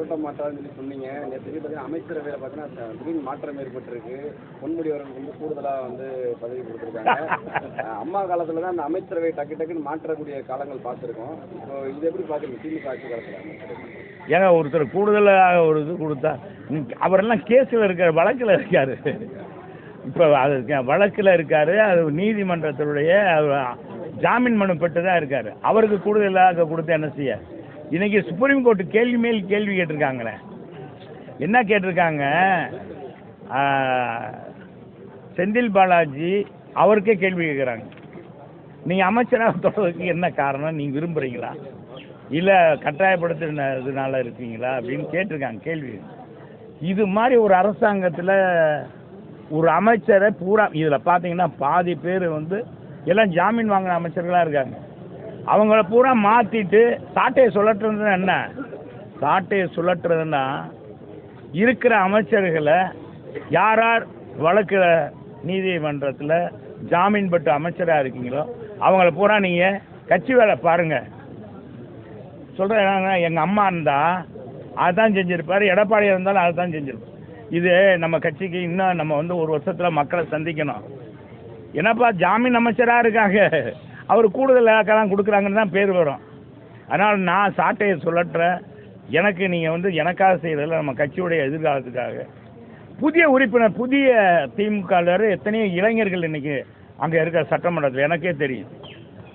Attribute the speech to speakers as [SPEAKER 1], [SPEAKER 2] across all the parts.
[SPEAKER 1] கூட்ட மாட்டாதுன்னு சொல்லி சொன்னீங்க. நேற்று பார்த்தீங்கன்னா அமைச்சரவையில் பார்த்தீங்கன்னா திடீர்னு மாற்றம் ஏற்பட்டிருக்கு. பொன்முடி அவர்கள் வந்து கூடுதலாக வந்து பதவி கொடுத்துருக்காங்க. அம்மா காலத்தில் தான் அந்த அமைச்சரவை டக்கு டக்குன்னு மாற்றக்கூடிய காலங்கள் பார்த்துருக்கோம். இப்போ இது எப்படி பார்க்குறீங்க? திமுக ஆட்சி காலத்தில்
[SPEAKER 2] ஏங்க ஒருத்தர் கூடுதலாக ஒரு இது கொடுத்தா அவரெல்லாம் கேஸில் இருக்கார் வழக்கில் இருக்கார். இப்போ அது வழக்கில் இருக்கார் அது நீதிமன்றத்தினுடைய அவர் ஜாமீன் மனு பெற்று தான் இருக்கார். அவருக்கு கூடுதலாக கொடுத்து என்ன செய்ய? இன்னைக்கு சுப்ரீம் கோர்ட் கேள்வி மேல் கேள்வி கேட்டிருக்காங்களே. என்ன கேட்டிருக்காங்க? செந்தில் பாலாஜி அவருக்கே கேள்வி கேட்குறாங்க. நீங்கள் அமைச்சராக தொடர்றதுக்கு என்ன காரணம்? நீங்கள் விரும்புகிறீங்களா இல்லை கட்டாயப்படுத்தினதுனால இருக்கீங்களா? அப்படின்னு கேட்டிருக்காங்க கேள்வி. இது மாதிரி ஒரு அரசாங்கத்தில் ஒரு அமைச்சரை பூரா இதில் பார்த்தீங்கன்னா பாதி பேர் வந்து எல்லாம் ஜாமீன் வாங்கின அமைச்சர்களாக இருக்காங்க. அவங்கள பூரா மாற்றிட்டு சாட்டையை சுழற்றுறதுன்னா என்ன? சாட்டையை சுழற்றுறதுன்னா இருக்கிற அமைச்சர்களை யார் யார் வழக்கு நீதிமன்றத்தில் ஜாமீன் பெற்ற அமைச்சராக இருக்கீங்களோ அவங்கள பூரா நீங்கள் கட்சி வேலை பாருங்கள் சொல்கிறேன் எங்கள் அம்மா இருந்தால் அதுதான் செஞ்சுருப்பார் எடப்பாடியாக இருந்தாலும் அதுதான் செஞ்சுருப்பார். இது நம்ம கட்சிக்கு இன்னும் நம்ம வந்து ஒரு வருஷத்தில் மக்களை சந்திக்கணும். என்னப்பா ஜாமீன் அமைச்சராக இருக்காங்க? அவர் கூடுதல் இலாக்கெல்லாம் கொடுக்குறாங்கன்னு தான் பேர் வரும். அதனால் நான் சாட்டையை சொல்லட்டுறேன் எனக்கு நீங்கள் வந்து எனக்காக செய்கிறதில்ல நம்ம கட்சியுடைய எதிர்காலத்துக்காக. புதிய உறுப்பினர் புதிய திமுகவில் எத்தனையோ இளைஞர்கள் இன்றைக்கி அங்கே இருக்க சட்டமன்றத்தில் எனக்கே தெரியும்.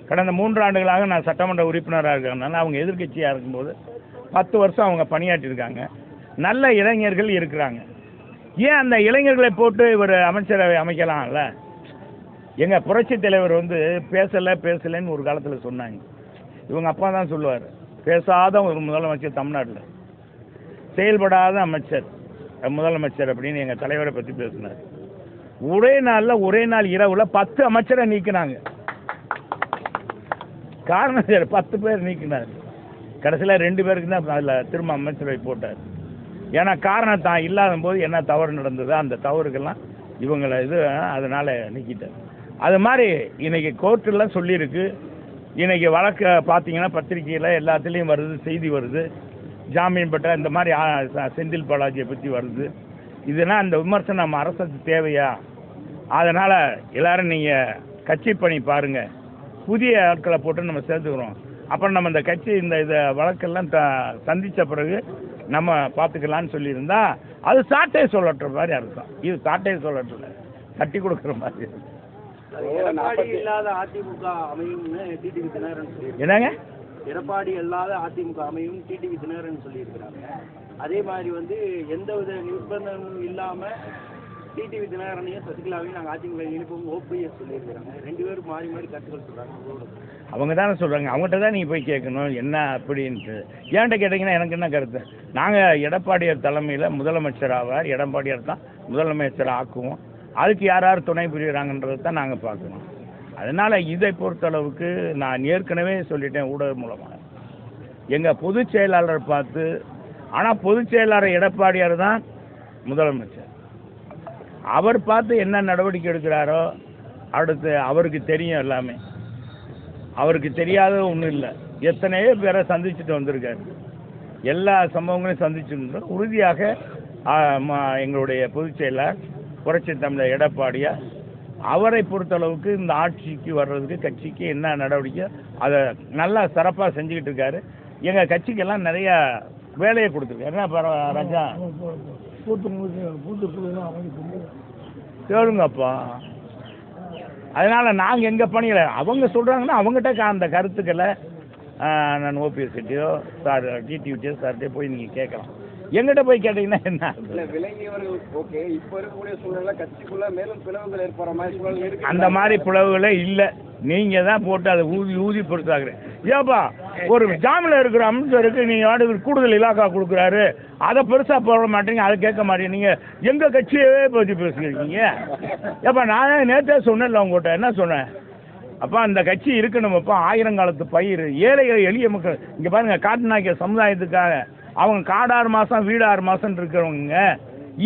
[SPEAKER 2] கடந்த மூன்று ஆண்டுகளாக நான் சட்டமன்ற உறுப்பினராக இருக்கிறதுனால அவங்க எதிர்க்கட்சியாக இருக்கும்போது பத்து வருஷம் அவங்க பணியாற்றியிருக்காங்க நல்ல இளைஞர்கள் இருக்கிறாங்க. ஏன் அந்த இளைஞர்களை போட்டு இவர் அமைச்சரவை அமைக்கலாம்ல? எங்கள் புரட்சி தலைவர் வந்து பேசலை பேசலைன்னு ஒரு காலத்தில் சொன்னாங்க. இவங்க அப்பா தான் சொல்லுவார். பேசாத ஒரு முதலமைச்சர் தமிழ்நாட்டில். செயல்படாத அமைச்சர் முதலமைச்சர் அப்படின்னு எங்கள் தலைவரை பற்றி பேசினார். ஒரே நாளில் ஒரே நாள் இரவில் பத்து அமைச்சரை நீக்கினாங்க. காரணம் சார் பத்து பேர் நீக்கினார். கடைசியில் ரெண்டு பேருக்கு தான் அதில் திரும்ப அமைச்சரவை போட்டார். ஏன்னா காரணம் தான் இல்லாத போது என்ன தவறு நடந்ததோ அந்த தவறுக்கெல்லாம் இவங்களை இது அதனால் நீக்கிட்டார். அது மாதிரி இன்னைக்கு கோர்ட்டெல்லாம் சொல்லியிருக்கு. இன்னைக்கு வழக்கை பார்த்தீங்கன்னா பத்திரிக்கையில் எல்லாத்துலேயும் வருது செய்தி வருது. ஜாமீன் பெற்ற இந்த மாதிரி செந்தில் பாலாஜியை பற்றி வருது. இதெல்லாம் அந்த விமர்சனம் நம்ம அரசுக்கு தேவையா? அதனால் எல்லாரும் நீங்கள் கட்சி பணி பாருங்கள் புதிய ஆட்களை போட்டு நம்ம சேர்த்துக்கிறோம். அப்புறம் நம்ம இந்த கட்சி இந்த இதை வழக்கெல்லாம் த சந்தித்த பிறகு நம்ம பார்த்துக்கலான்னு சொல்லியிருந்தா அது சாட்டையை சொல்லட்டுற மாதிரி அர்த்தம். இது சாட்டையை சொல்லட்டுல தட்டி கொடுக்குற மாதிரி
[SPEAKER 3] இல்லாத அதிமுக அமையும்னு டிடிவி தினகரன் சொல்லியிருக்காங்க
[SPEAKER 2] என்னங்க?
[SPEAKER 3] எடப்பாடி இல்லாத அதிமுக அமையும் டிடிவி தினகரன் சொல்லியிருக்கிறாங்க அதே மாதிரி வந்து எந்த வித நிர்பந்தமும் இல்லாம டிடிவி தினகரனையும் சசிகலாவையும் நாங்கள் அதிமுக இணைப்போம் ஓபிஎஸ் சொல்லியிருக்கிறாங்க. ரெண்டு பேரும் மாறி மாறி கருத்துக்கள் சொல்றாங்க
[SPEAKER 2] அவங்க தானே சொல்கிறாங்க அவங்ககிட்ட தான் நீங்கள் போய் கேட்கணும் என்ன அப்படின்ட்டு. ஏன்ட்ட கேட்டிங்கன்னா எனக்கு என்ன கருத்து? நாங்கள் எடப்பாடியார் தலைமையில் முதலமைச்சர் ஆவார் எடப்பாடியார் தான் முதலமைச்சர் ஆக்குவோம். அதுக்கு யார் யார் துணை புரியுறாங்கன்றதை தான் நாங்கள் பார்க்கணும். அதனால் இதை பொறுத்தளவுக்கு நான் ஏற்கனவே சொல்லிட்டேன் ஊடகம் மூலமாக எங்கள் பொதுச் செயலாளர் பார்த்து ஆனால் பொதுச் செயலாளர் எடப்பாடியார் தான் முதலமைச்சர். அவர் பார்த்து என்ன நடவடிக்கை எடுக்கிறாரோ அடுத்து அவருக்கு தெரியும் எல்லாமே. அவருக்கு தெரியாத ஒன்றும் இல்லை. எத்தனையோ பேரை சந்திச்சுட்டு வந்திருக்காரு. எல்லா சம்பவங்களையும் சந்திச்சுட்டு உறுதியாக எங்களுடைய பொதுச் செயலாளர் புரட்சி தமிழர் எடப்பாடியார் அவரை பொறுத்தளவுக்கு இந்த ஆட்சிக்கு வர்றதுக்கு கட்சிக்கு என்ன நடவடிக்கை அதை நல்லா சிறப்பாக செஞ்சுக்கிட்டு இருக்காரு. எங்கள் கட்சிக்கெல்லாம் நிறையா வேலையை கொடுத்துருக்காரு. என்ன பரவ ராஜா? கேளுங்கப்பா. அதனால் நாங்கள் எங்கள் பணியில் அவங்க சொல்கிறாங்கன்னா அவங்ககிட்ட அந்த கருத்துக்களை நான் ஓபிஎஸ் கிட்டயோ சார் டிடிவிட்டியோ சார்கிட்டயோ போய் நீங்கள் கேட்கலாம். எங்கிட்ட போய் கேட்டிங்கன்னா என்ன
[SPEAKER 1] இல்ல விலங்கியவர்கள் ஓகே இப்போ இருக்கக்கூடிய சூழ்நிலை கட்சிக்குள்ள மேலும் பிளவுகள் ஏற்படுற மாதிரி சூழல் இருக்கு.
[SPEAKER 2] அந்த மாதிரி பிளவுகளே இல்லை. நீங்கள் தான் போட்டு அதை ஊதி ஊதி பொறுத்தாக்குறேன் ஏப்பா ஒரு ஜாமீனில் இருக்கிற அமைச்சருக்கு நீங்கள் வாடகை கூடுதல் இலாக்கா கொடுக்குறாரு. அதை பெருசாக போட மாட்டீங்க அதை கேட்க மாட்டீங்க. நீங்கள் எங்கள் கட்சியவே பற்றி பேசிக்கிறீங்க ஏப்பா நான் நேற்றே சொன்னேன்ல உங்கள்கிட்ட என்ன சொன்னேன்? அப்பா அந்த கட்சி இருக்கணுமப்பா ஆயிரங்காலத்து பயிர் ஏழை எளிய மக்கள். இங்கே பாருங்க காட்டுநாய்க்க சமுதாயத்துக்காக அவங்க காடாறு மாதம் வீடாறு மாதம் இருக்கிறவங்க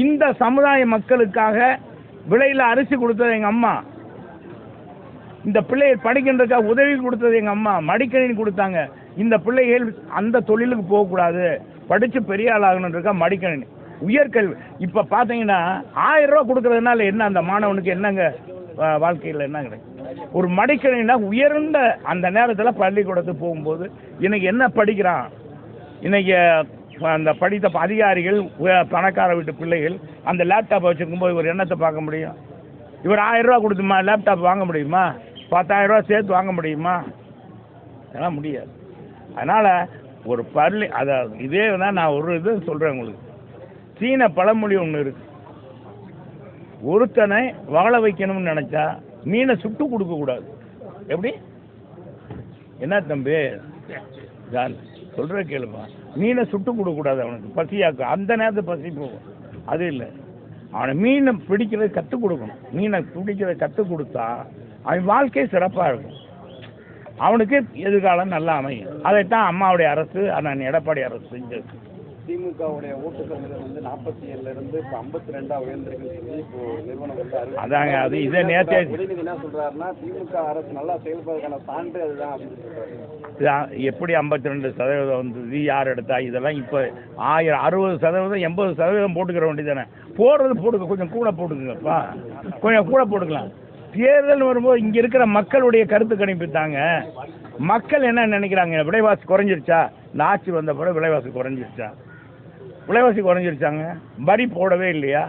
[SPEAKER 2] இந்த சமுதாய மக்களுக்காக விலையில் அரிசி கொடுத்தது எங்கள் அம்மா. இந்த பிள்ளைகள் படிக்கின்றதுக்காக உதவி கொடுத்தது எங்கள் அம்மா. மடிக்கணினி கொடுத்தாங்க. இந்த பிள்ளைகள் அந்த தொழிலுக்கு போகக்கூடாது. படித்து பெரிய ஆளாகணுன்றக்கா மடிக்கணினி. உயர்கல்வி. இப்போ பார்த்தீங்கன்னா ஆயிரம் ரூபா கொடுக்கறதுனால என்ன அந்த மாணவனுக்கு என்னங்க வாழ்க்கையில் என்ன கிடைக்கும்? ஒரு மடிக்கணினா உயர்ந்த அந்த நேரத்தில் பள்ளிக்கூடத்துக்கு போகும்போது இன்னைக்கு என்ன படிக்கிறான்? இன்னைக்கு அந்த படித்த அதிகாரிகள் பணக்கார வீட்டு பிள்ளைகள் அந்த லேப்டாப் வச்சுருக்கும்போது இவர் எண்ணத்தை பார்க்க முடியும்? இவர் ஆயிரம் ரூபா கொடுத்துமா? லேப்டாப் வாங்க முடியுமா? பத்தாயிரம் ரூபா சேர்த்து வாங்க முடியுமா? அதெல்லாம் முடியாது. அதனால் ஒரு பள்ளி அதை இதே தான் நான் ஒரு இது சொல்கிறேன் உங்களுக்கு. சீன பழமொழி ஒன்று இருக்கு. ஒருத்தனை வாழ வைக்கணும்னு நினச்சா மீனை சுட்டு கொடுக்கக்கூடாது எப்படி? என்ன தம்பி? தான் சொல்கிற கேளுமா. மீனை சுட்டு கொடுக்கக்கூடாது அவனுக்கு. பசியாக்கும். அந்த நேரத்தை பசி போகும். அது இல்லை. அவனை மீனை பிடிக்கிறத கற்றுக் கொடுக்கணும். மீனை பிடிக்கிறத கற்றுக் கொடுத்தா அவன் வாழ்க்கை சிறப்பாக இருக்கும். அவனுக்கு எதிர்காலம் நல்லா அமையும். அதைத்தான் அம்மாவுடைய அரசு அண்ணன் எடப்பாடி அரசு செஞ்சது
[SPEAKER 1] திமுகவுடைய ஓட்டு சதவீதம் வந்து நாற்பத்தி ஏழுல இருந்து இப்போ ஐம்பத்தி ரெண்டா உயர்ந்திருக்குன்னு சொல்லி இப்போ நிறுவனம் வந்து.
[SPEAKER 2] அதாங்க, அது இதே நேத்தே-
[SPEAKER 1] உதயநிதி என்ன சொல்றாருன்னா திமுக அரசு நல்லா செயல்படுறதுக்கான சான்று அதுதான் அப்படின்னு சொல்றாரு.
[SPEAKER 2] இது எப்படி ஐம்பத்தி ரெண்டு சதவீதம் வந்தது யார் எடுத்தா இதெல்லாம் இப்போ ஆயிரம் அறுபது சதவீதம் எண்பது சதவீதம் போட்டுக்கிற வேண்டியதானே போடுறது போடுங்க கொஞ்சம் கூட போட்டுக்குங்கப்பா. கொஞ்சம் கூட போட்டுக்கலாம். தேர்தல் வரும்போது இங்கே இருக்கிற மக்களுடைய கருத்து கணிப்பு தாங்க. மக்கள் என்ன நினைக்கிறாங்க? விலைவாசி குறைஞ்சிருச்சா? இந்த ஆட்சி வந்த பிறகு விலைவாசி குறைஞ்சிருச்சா? விலைவாசி குறைஞ்சிருச்சாங்க. வரி போடவே இல்லையா?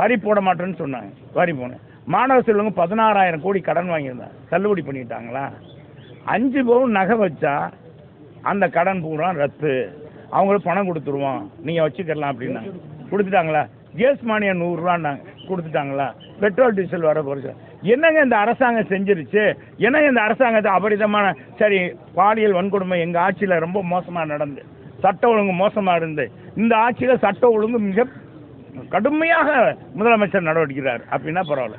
[SPEAKER 2] வரி போட மாட்டேன்னு சொன்னாங்க. வரி போனேன் மாணவ செல்வங்க பதினாறாயிரம் கோடி கடன் வாங்கியிருந்தாங்க. தள்ளுபடி பண்ணிட்டாங்களா? அஞ்சு பவுன் நகை வச்சா அந்த கடன் பூரா ரத்து. அவங்களுக்கு பணம் கொடுத்துருவோம். நீங்கள் வச்சுக்கலாம் அப்படின்னாங்க. கொடுத்துட்டாங்களா? கேஸ் மானியம் நூறுரூவான்னாங்க. கொடுத்துட்டாங்களா? பெட்ரோல் டீசல் வர குறைச்சு என்னங்க இந்த அரசாங்கம் செஞ்சிருச்சு? என்னங்க இந்த அரசாங்கத்தை அபரிதமான சரி பாலியல் வன்கொடுமை எங்கள் ஆட்சியில் ரொம்ப மோசமாக நடந்து சட்ட ஒழுங்கு மோசமாக இருந்து இந்த ஆட்சியில் சட்ட ஒழுங்கு மிக கடுமையாக முதலமைச்சர் நடவடிக்கிறார். அப்படின்னா பரவாயில்ல.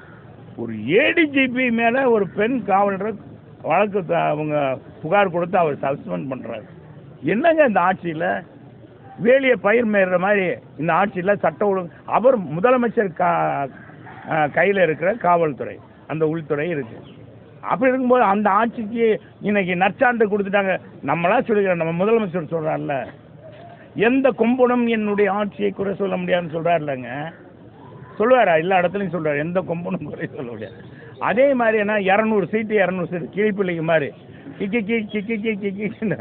[SPEAKER 2] ஒரு ஏடிஜிபி மேலே ஒரு பெண் காவலர் வழக்கு அவங்க புகார் கொடுத்து அவர் சஸ்பெண்ட் பண்ணுறாரு என்னங்க இந்த ஆட்சியில்? வேலியை பயிர் மேற மாதிரி இந்த ஆட்சியில் சட்ட ஒழுங்கு அவர் முதலமைச்சர் கா கையில் இருக்கிற காவல்துறை அந்த உள்துறை இருக்கு. அப்படி இருக்கும்போது அந்த ஆட்சிக்கு இன்னைக்கு நற்சான்று கொடுத்துட்டாங்க. நம்மளாம் சொல்லிக்கிறோம் நம்ம முதலமைச்சர் சொல்கிறார்ல எந்த கொம்பனும் என்னுடைய ஆட்சியை குறை சொல்ல முடியாதுன்னு சொல்கிறாருலங்க சொல்லுவாரா? எல்லா இடத்துலையும் சொல்றாரு. எந்த கொம்பனும் குறை சொல்ல முடியாது. அதே மாதிரி என்ன? இரநூறு சீட்டு இரநூறு சீட்டு. கிளிப்பிள்ளைங்க மாதிரி. கிக்கி கி கிக்கி கி கிக்கின்னு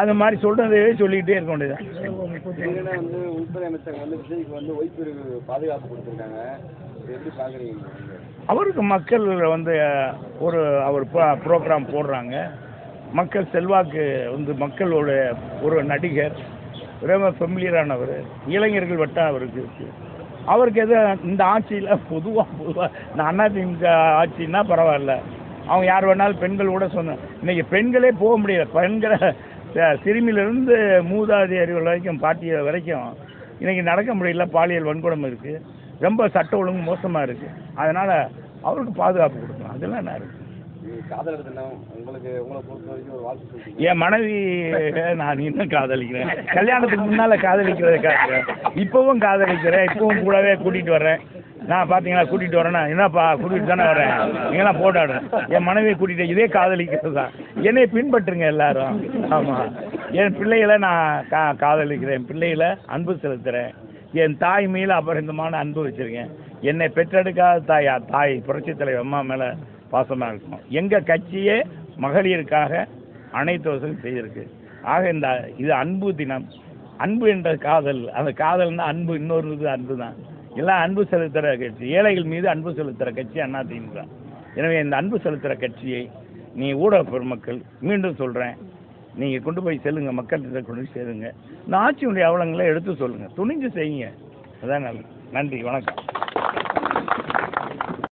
[SPEAKER 2] அது மாதிரி சொல்றதே சொல்லிக்கிட்டே இருக்க வேண்டியது
[SPEAKER 1] வந்து உள்துறை அமைச்சர் வந்து விஜய்க்கு வந்து ஓய்ப்பிரிவு பாதுகாப்பு கொடுத்துருக்காங்க. இது எப்படி பாக்குறீங்க? நீங்க?
[SPEAKER 2] அவருக்கு மக்கள் வந்து ஒரு அவர் ப்ரோக்ராம் போடுறாங்க. மக்கள் செல்வாக்கு வந்து மக்களோட ஒரு நடிகர். ரொம்ப ஃபெமிலியரானவர் இளைஞர்கள் வட்டம் அவருக்கு இருக்கு. அவருக்கு எதுவும் இந்த ஆட்சியில் பொதுவாக பொதுவாக இந்த அதிமுக ஆட்சின்னா பரவாயில்ல. அவங்க யார் வேணாலும் பெண்கள் கூட சொன்ன இன்னைக்கு பெண்களே போக முடியல. பெண்களை சிறுமியிலிருந்து மூதாதி அறிவு வரைக்கும் பாட்டிய வரைக்கும் இன்னைக்கு நடக்க முடியல. பாலியல் வன்கொடம் இருக்குது ரொம்ப சட்ட ஒழுங்கு மோசமாக இருக்குது அதனால் அவருக்கு பாதுகாப்பு கொடுக்கணும். அதெல்லாம் என்ன இருக்குது என் மனைவி நான் இன்னும் காதலிக்கிறேன். கல்யாணத்துக்கு முன்னால் காதலிக்கிறதை காட்டுறேன் இப்பவும் காதலிக்கிறேன் இப்போவும் கூடவே கூட்டிகிட்டு வர்றேன். நான் பார்த்தீங்களா கூட்டிகிட்டு வரேன்னா என்னப்பா கூட்டிகிட்டு தானே வரேன் நீங்களாம் போட்டாடுறேன் என் மனைவியை கூட்டிகிட்டு இதே காதலிக்கிறது தான். என்னை பின்பற்றுங்க எல்லாரும். ஆமாம் என் பிள்ளைகளை நான் கா காதலிக்கிறேன். என் பிள்ளைகளை அன்பு செலுத்துகிறேன் என் தாய் மேல அபரிந்தமான அன்பு வச்சிருக்கேன். என்னை பெற்றெடுக்காத தாயா தாய் புரட்சித் தலைவர் அம்மா மேலே பாசமாக இருக்கும் எங்கள் கட்சியே மகளிருக்காக அனைத்து வசதியும் செய்திருக்கு. ஆக இந்த இது அன்பு தினம். அன்பு என்ற காதல் அந்த காதல்னா அன்பு இன்னொரு இது அன்பு தான் எல்லாம் அன்பு செலுத்துகிற கட்சி. ஏழைகள் மீது அன்பு செலுத்துகிற கட்சி அண்ணா திமுக. எனவே இந்த அன்பு செலுத்துகிற கட்சியை நீ ஊடக பெருமக்கள் மீண்டும் சொல்கிறேன் நீங்கள் கொண்டு போய் செல்லுங்க மக்கள்கிட்ட கொண்டு போய் சேருங்க. இந்த ஆட்சியுடைய அவலங்களை எடுத்து சொல்லுங்கள் துணிஞ்சு செய்யுங்க. அதான் நல்லது. நன்றி வணக்கம்.